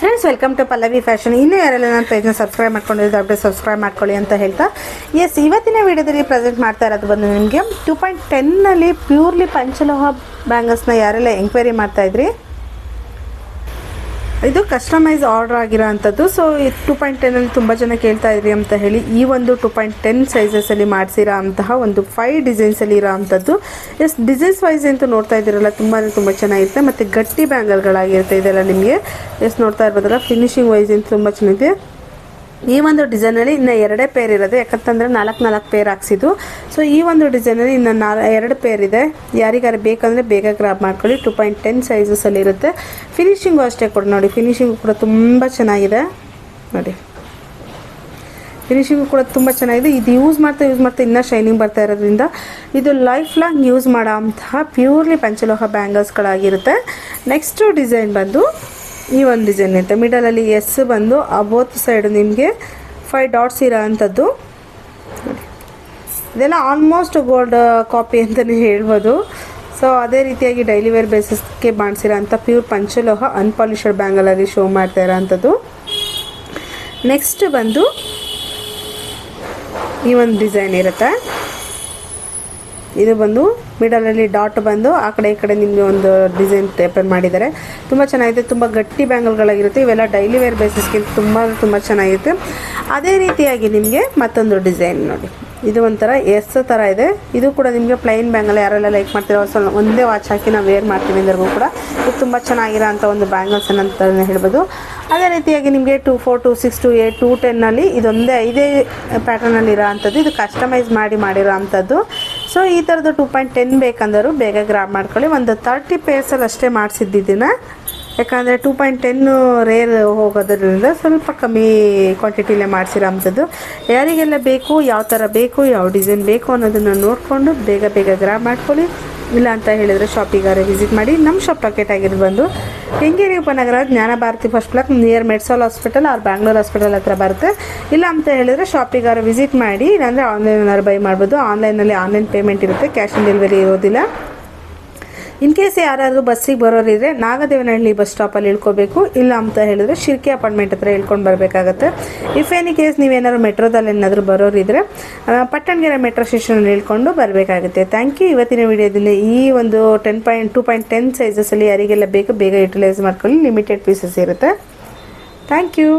Friends welcome to Pallavi fashion ಇನ್ನೂ ಯಾರೆಲ್ಲ ನನ್ನ ಪೇಜ್ನ ಸಬ್ಸ್ಕ್ರೈಬ್ ಮಾಡ್ಕೊಂಡಿದ್ದು ಅಪ್ಡೇಟ್ ಸಬ್ಸ್ಕ್ರೈಬ್ ಮಾಡ್ಕೊಳ್ಳಿ ಅಂತ ಹೇಳ್ತಾ. ಎಸ್ ಇವತ್ತಿನ ವಿಡಿಯೋದಲ್ಲಿ ಪ್ರೆಸೆಂಟ್ ಮಾಡ್ತಾ ಇರೋದು ಬಂದು ನಿಮಗೆ ಟೂ ಪಾಯಿಂಟ್ ಟೆನ್ನಲ್ಲಿ ಪ್ಯೂರ್ಲಿ ಪಂಚಲೋಹ ಬ್ಯಾಂಗಲ್ಸ್ನ ಯಾರೆಲ್ಲ ಎಂಕ್ವೈರಿ ಮಾಡ್ತಾ ಇದ್ರಿ? ಇದು ಕಸ್ಟಮೈಸ್ ಆರ್ಡರ್ ಆಗಿರೋ ಅಂಥದ್ದು ಸೊ ಟೂ ಪಾಯಿಂಟ್ ಟೆನ್ನಲ್ಲಿ ತುಂಬ ಜನ ಕೇಳ್ತಾ ಇದ್ರಿ ಅಂತ ಹೇಳಿ, ಈ ಒಂದು ಟೂ ಪಾಯಿಂಟ್ ಟೆನ್ ಸೈಜಸಲ್ಲಿ ಮಾಡಿಸಿರೋ ಅಂತಹ ಒಂದು ಫೈವ್ ಡಿಸೈನ್ಸಲ್ಲಿ ಇರೋ ಅಂಥದ್ದು. ಎಸ್ ಡಿಸೈನ್ಸ್ ವೈಸ್ ಅಂತೂ ನೋಡ್ತಾ ಇದ್ದೀರಲ್ಲ ತುಂಬಾ ತುಂಬ ಚೆನ್ನಾಗಿರುತ್ತೆ. ಮತ್ತು ಗಟ್ಟಿ ಬ್ಯಾಂಗಲ್ಗಳಾಗಿರುತ್ತೆ ಇದೆಲ್ಲ ನಿಮಗೆ. ಎಸ್ ನೋಡ್ತಾ ಇರ್ಬೋದಲ್ಲ ಫಿನಿಶಿಂಗ್ ವೈಸ್ ಅಂತ ತುಂಬ ಚೆನ್ನಾಗಿದೆ. ಈ ಒಂದು ಡಿಸೈನಲ್ಲಿ ಇನ್ನು ಎರಡೇ ಪೇರ್ ಇರೋದು, ಯಾಕಂತಂದರೆ ನಾಲ್ಕು ನಾಲ್ಕು ಪೇರ್ ಹಾಕ್ಸಿದ್ದು. ಸೊ ಈ ಒಂದು ಡಿಸೈನಲ್ಲಿ ಇನ್ನು ನಾಲ್, ಎರಡು ಪೇರ್ ಇದೆ. ಯಾರಿಗಾರು ಬೇಕಂದರೆ ಬೇಗ ಗ್ರಾಬ್ ಮಾಡ್ಕೊಳ್ಳಿ. ಟೂ ಪಾಯಿಂಟ್ ಟೆನ್ ಸೈಝಸಲ್ಲಿ ಇರುತ್ತೆ. ಫಿನಿಶಿಂಗು ಅಷ್ಟೇ ಕೊಡಿ ನೋಡಿ. ಫಿನಿಶಿಂಗು ಕೂಡ ತುಂಬ ಚೆನ್ನಾಗಿದೆ. ನೋಡಿ. ಫಿನಿಶಿಂಗು ಕೂಡ ತುಂಬ ಚೆನ್ನಾಗಿದೆ. ಇದು ಯೂಸ್ ಮಾಡ್ತಾ ಯೂಸ್ ಮಾಡ್ತಾ ಇನ್ನೂ ಶೈನಿಂಗ್ ಬರ್ತಾ ಇರೋದ್ರಿಂದ ಇದು ಲೈಫ್ ಲಾಂಗ್ ಯೂಸ್ ಮಾಡೋ ಅಂತಹ ಪ್ಯೂರ್ಲಿ ಪಂಚಲೋಹ ಬ್ಯಾಂಗಲ್ಸ್ಗಳಾಗಿರುತ್ತೆ ನೆಕ್ಸ್ಟು ಡಿಸೈನ್ ಬಂದು ಈ ಒಂದು ಡಿಸೈನ್ ಇರುತ್ತೆ ಮಿಡಲಲ್ಲಿ ಎಸ್ ಬಂದು ಅಬೋತ್ ಸೈಡ್ ನಿಮಗೆ ಫೈವ್ ಡಾಟ್ಸ್ ಇರೋ ಅಂಥದ್ದು. ಇದೆಲ್ಲ ಆಲ್ಮೋಸ್ಟ್ ಗೋಲ್ಡ್ ಕಾಪಿ ಅಂತಲೇ ಹೇಳ್ಬೋದು. ಸೊ ಅದೇ ರೀತಿಯಾಗಿ ಡೈಲಿ ವೇರ್ ಬೇಸಿಸ್ಗೆ ಮಾಡಿಸಿರೋ ಅಂಥ ಪ್ಯೂರ್ ಪಂಚಲೋಹ ಅನ್ಪಾಲಿಷಡ್ ಬ್ಯಾಂಗಲಲ್ಲಿ ಶೋ ಮಾಡ್ತಾ ಇರೋ ಅಂಥದ್ದು. ನೆಕ್ಸ್ಟ್ ಬಂದು, ಈ ಒಂದು ಡಿಸೈನ್ ಇರುತ್ತೆ. ಇದು ಬಂದು ಮಿಡಲಲ್ಲಿ ಡಾಟ್ ಬಂದು ಆ ಕಡೆ ಈ ಕಡೆ ನಿಮಗೆ ಒಂದು ಡಿಸೈನ್ ಟೇಪನ್ ಮಾಡಿದ್ದಾರೆ. ತುಂಬ ಚೆನ್ನಾಗಿದೆ, ತುಂಬ ಗಟ್ಟಿ ಬ್ಯಾಂಗಲ್ಗಳಾಗಿರುತ್ತೆ ಇವೆಲ್ಲ ಡೈಲಿ ವೇರ್ ಬೇಸಿಸ್ಗಿಂತ ತುಂಬ ತುಂಬ ಚೆನ್ನಾಗಿರುತ್ತೆ. ಅದೇ ರೀತಿಯಾಗಿ ನಿಮಗೆ ಮತ್ತೊಂದು ಡಿಸೈನ್ ನೋಡಿ. ಇದು ಒಂಥರ ಎಸ್ ಥರ ಇದೆ. ಇದು ಕೂಡ ನಿಮಗೆ ಪ್ಲೈನ್ ಬ್ಯಾಂಗಲ್ ಯಾರೆಲ್ಲ ಲೈಕ್ ಮಾಡ್ತೀರೋ ಸೊ ಒಂದೇ ವಾಚ್ ಹಾಕಿ ನಾವು ವೇರ್ ಮಾಡ್ತೀವಿ ಅಂದ್ರೂ ಕೂಡ ಇದು ತುಂಬ ಚೆನ್ನಾಗಿರೋ ಅಂಥ ಒಂದು ಬ್ಯಾಂಗಲ್ಸ್ ಅಂತಲೇ ಹೇಳ್ಬೋದು. ಅದೇ ರೀತಿಯಾಗಿ ನಿಮಗೆ two four two six two eight two ಟೆನ್ನಲ್ಲಿ ಇದೊಂದೇ ಐದೇ ಪ್ಯಾಟರ್ನಲ್ಲಿ ಇರೋ ಅಂಥದ್ದು ಇದು ಕಸ್ಟಮೈಸ್ ಮಾಡಿ ಮಾಡಿರೋ ಅಂಥದ್ದು ಸೊ ಈ ಥರದ್ದು ಟೂ ಪಾಯಿಂಟ್ ಟೆನ್ ಬೇಕಂದರೂ ಬೇಗ ಗ್ರಾಬ್ ಮಾಡ್ಕೊಳ್ಳಿ. ಒಂದು ತರ್ಟಿ ಪೇರ್ಸಲ್ಲಿ ಅಷ್ಟೇ ಮಾಡಿಸಿದ್ದಿದ್ದೀನ ಯಾಕಂದರೆ ಟೂ ಪಾಯಿಂಟ್ ಟೆನ್ನು ರೇರ್ ಹೋಗೋದ್ರಿಂದ ಸ್ವಲ್ಪ ಕಮ್ಮಿ ಕ್ವಾಂಟಿಟಿಲೇ ಮಾಡಿಸಿರೋ ಅಂಥದ್ದು ಯಾರಿಗೆಲ್ಲ ಬೇಕು, ಯಾವ ಥರ ಬೇಕು, ಯಾವ ಡಿಸೈನ್ ಬೇಕು ಅನ್ನೋದನ್ನು ನೋಡಿಕೊಂಡು ಬೇಗ ಬೇಗ ಗ್ರಾಬ್ ಮಾಡ್ಕೊಳ್ಳಿ. ಇಲ್ಲ ಅಂತ ಹೇಳಿದರೆ ಶಾಪಿಗಾರೆ ವಿಸಿಟ್ ಮಾಡಿ ನಮ್ಮ ಶಾಪ್ ಲೊಕೇಟ್ ಆಗಿರೋದು ಬಂದು. ಹೆಂಗೇರಿ ಉಪನಗರ ಜ್ಞಾನ Bharati first block near Medsol hospital or Bangalore hospital ಹತ್ರ ಬರುತ್ತೆ. ಇಲ್ಲ ಅಂತ ಹೇಳಿದರೆ ಶಾಪಿಗಾರ ವಿಸಿಟ್ ಮಾಡಿ, ಇಲ್ಲಾಂದರೆ ಆನ್ಲೈನ್ ಏನಾದ್ರು ಬೈ ಮಾಡ್ಬೋದು. ಆನ್ಲೈನಲ್ಲಿ ಆನ್ಲೈನ್ ಪೇಮೆಂಟ್ ಇರುತ್ತೆ ಕ್ಯಾಶ್ ಆನ್ ಡೆಲಿವರಿ ಇರೋದಿಲ್ಲ. ಇನ್ ಕೇಸ್ ಯಾರಾದರೂ ಬಸ್ಸಿಗೆ ಬರೋರಿದ್ರೆ ನಾಗದೇವನಹಳ್ಳಿ ಬಸ್ ಸ್ಟಾಪಲ್ಲಿ ಇಳ್ಕೋಬೇಕು. ಇಲ್ಲ ಅಂತ ಹೇಳಿದ್ರೆ ಶಿರ್ಕೆ ಅಪಾರ್ಟ್ಮೆಂಟ್ ಹತ್ರ ಇಳ್ಕೊಂಡು ಬರಬೇಕಾಗತ್ತೆ. ಇಫ್ ಎನಿ ಕೇಸ್ ನೀವೇನಾದ್ರು ಮೆಟ್ರೋದಲ್ಲಿ ಏನಾದರೂ ಬರೋರಿದ್ರೆ ಪಟ್ಟಣಗೆರೆ ಮೆಟ್ರೋ ಸ್ಟೇಷನಲ್ಲಿ ಇಳ್ಕೊಂಡು ಬರಬೇಕಾಗುತ್ತೆ. ಥ್ಯಾಂಕ್ ಯು ಇವತ್ತಿನ ವಿಡಿಯೋದಲ್ಲಿ ಈ ಒಂದು ten point two point ten ಸೈಜಸಲ್ಲಿ ಯಾರಿಗೆಲ್ಲ ಬೇಕು, ಬೇಗ ಯುಟಿಲೈಸ್ ಮಾಡ್ಕೊಳ್ಳಿ. ಲಿಮಿಟೆಡ್ ಪೀಸಸ್ ಇರುತ್ತೆ. Thank you